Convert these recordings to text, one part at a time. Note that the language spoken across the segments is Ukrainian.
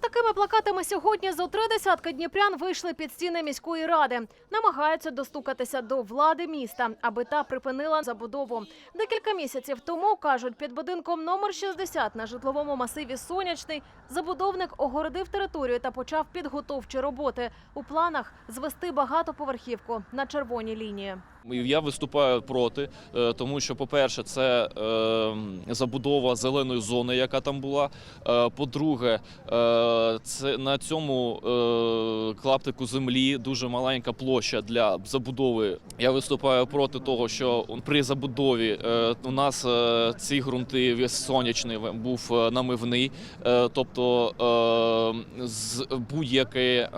такими плакатами сьогодні зо три десятки дніпрян вийшли під стіни міської ради. Намагаються достукатися до влади міста, аби та припинила забудову. Декілька місяців тому кажуть, під будинком номер 60 на житловому масиві Сонячний забудовник огородив територію та почав підготовчі роботи. У планах звести багатоповерхівку на червоній лінії. Я виступаю проти, е, тому що, по-перше, це е, забудова зеленої зони, яка там була. Е, По-друге, це на цьому клаптику землі дуже маленька площа для забудови. Я виступаю проти того, що при забудові у нас ці ґрунти сонячний був намивний, тобто будь-яке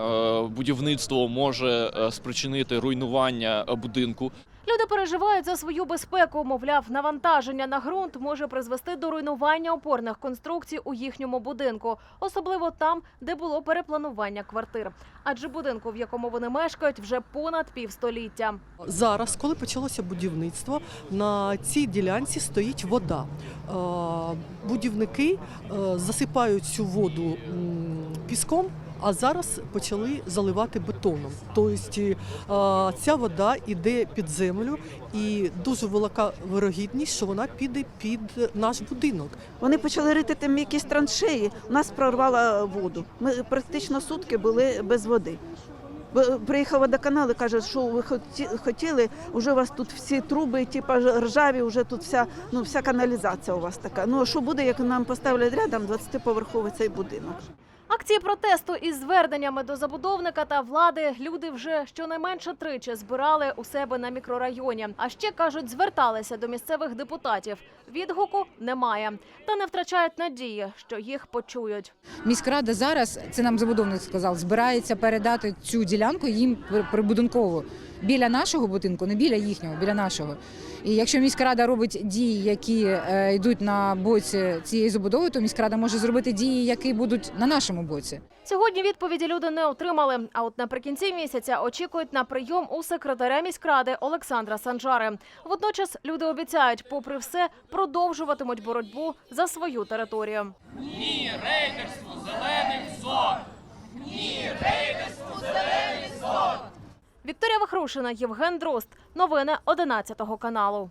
будівництво може спричинити руйнування будинку. Люди переживають за свою безпеку. Мовляв, навантаження на ґрунт може призвести до руйнування опорних конструкцій у їхньому будинку, особливо там, де було перепланування квартир. Адже будинку, в якому вони мешкають, вже понад півстоліття. Зараз, коли почалося будівництво, на цій ділянці стоїть вода. Е, Будівники е, засипають цю воду піском. А зараз почали заливати бетоном. Тобто е, ця вода йде під землю, і дуже велика вирогідність, що вона піде під наш будинок. Вони почали рити там якісь траншеї, нас прорвало воду. Ми практично сутки були без води. Приїхав водоканал і каже, що ви хоті- хотіли, вже у вас тут всі труби, типу ржаві, вже тут вся, ну, вся каналізація у вас така. Ну а що буде, як нам поставлять рядом 20-поверховий цей будинок? Акції протесту із зверненнями до забудовника та влади люди вже щонайменше тричі збирали у себе на мікрорайоні. А ще кажуть, зверталися до місцевих депутатів. Відгуку немає, та не втрачають надії, що їх почують. Міськрада зараз, це нам забудовник сказав, збирається передати цю ділянку їм при- прибудинково біля нашого будинку, не біля їхнього, біля нашого. І якщо міськрада робить дії, які е, йдуть на боці цієї забудови, то міськрада може зробити дії, які будуть на нашому боці. Сьогодні відповіді люди не отримали. А от наприкінці місяця очікують на прийом у секретаря міськради Олександра Санжари. Водночас люди обіцяють, попри все, продовжуватимуть боротьбу за свою територію. Ні рейдерству зелених зон! Ні рейдерству зелених зон! Вікторія Євген Дрозд. Новини 11 каналу.